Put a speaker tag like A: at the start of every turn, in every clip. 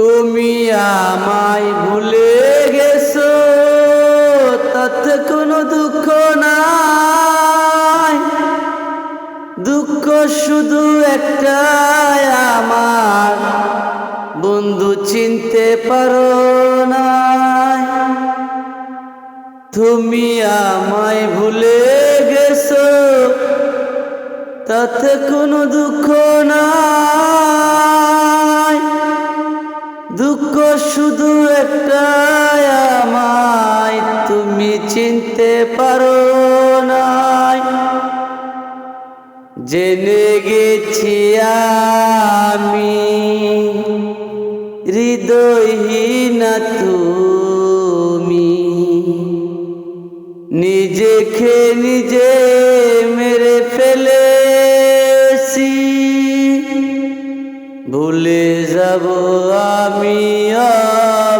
A: তুমি আমায় ভুলে গেছো, তাতে কোনো দুঃখ নাই। দুঃখ শুধু একটাই আমার, বন্ধু চিনতে পারো না তুমি আমায় ভুলে গেছো, তাতে কোনো দুঃখ নাই। দুঃখ শুধু একটাই আমায়, তুমি চিনতে পারো নাই। জেনে গেছি আমি, হৃদয়হীনা তুমি। নিজেকে নিজে মেরে ফেলেছি ভুলে যাব আমি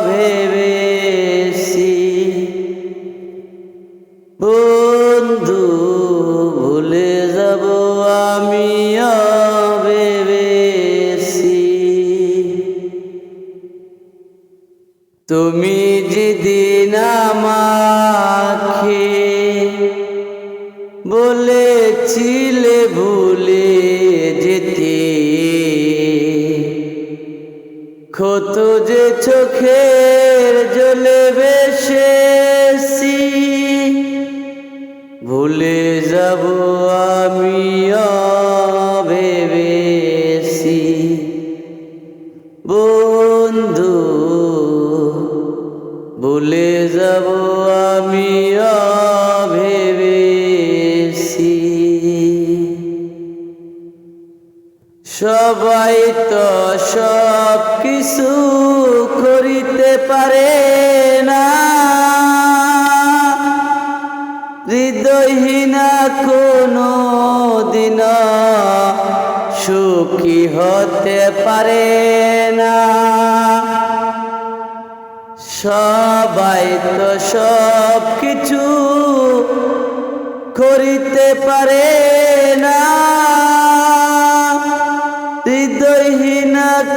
A: ভেবেছি বন্ধু ভুলে যাব আমি ভেবেছি তুমি যেদিন আমাকে ক্ষত যে চোখের জলে বেশেছি। ভুলে যাব আমি সবাই তো সব কিছু করিতে পারে না। হৃদয়হীনা কোনো দিন সুখী হতে পারে না। সবাই তো সব কিছু করিতে পারে না।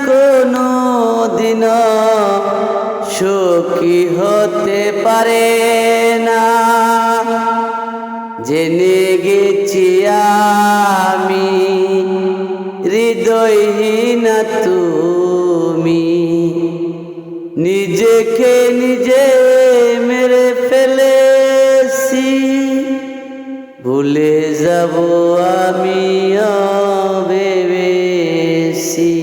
A: কোনো দিন সুখী হতে পারে না। জেনে গেছি আমি, হৃদয়হীনা তুমি। নিজেকে নিজে মেরে ফেলেছি, ভুলে যাব আমি ভেবেছি।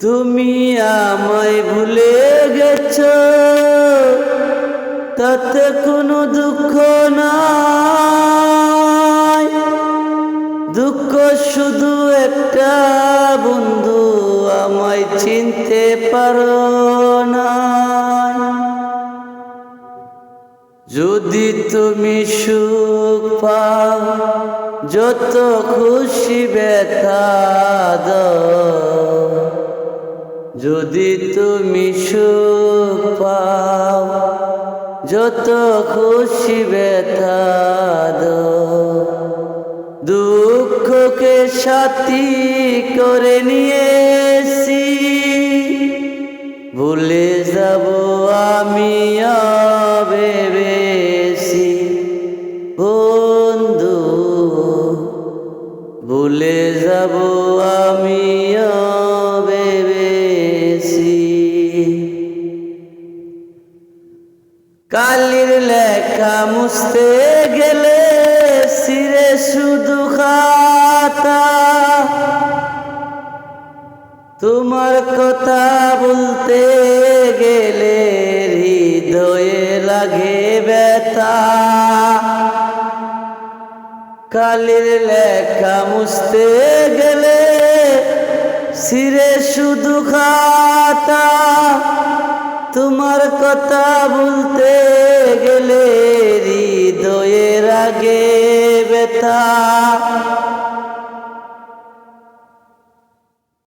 A: তুমি আমায় ভুলে গেছ, তাতে কোনো দুঃখ নাই। দুঃখ শুধু একটা বন্ধু, আমায় চিনতে পারো না যদি তুমি সুখ পাও, যত খুশি ব্যথা দাও। যদি তুমি সুখ পাও যত খুশি ব্যথা দুঃখকে সাথী করে নিয়েছি ভুলে যাব কালির লেখা মুছতে গেলে সিরে শুধু খাতা। তোমার কথা বলতে গেলে হৃদয়ে লাগে ব্যথা। কালির লেখা মুছতে গেলে সিরে শুধু খাতা। তোমার কথা বলতে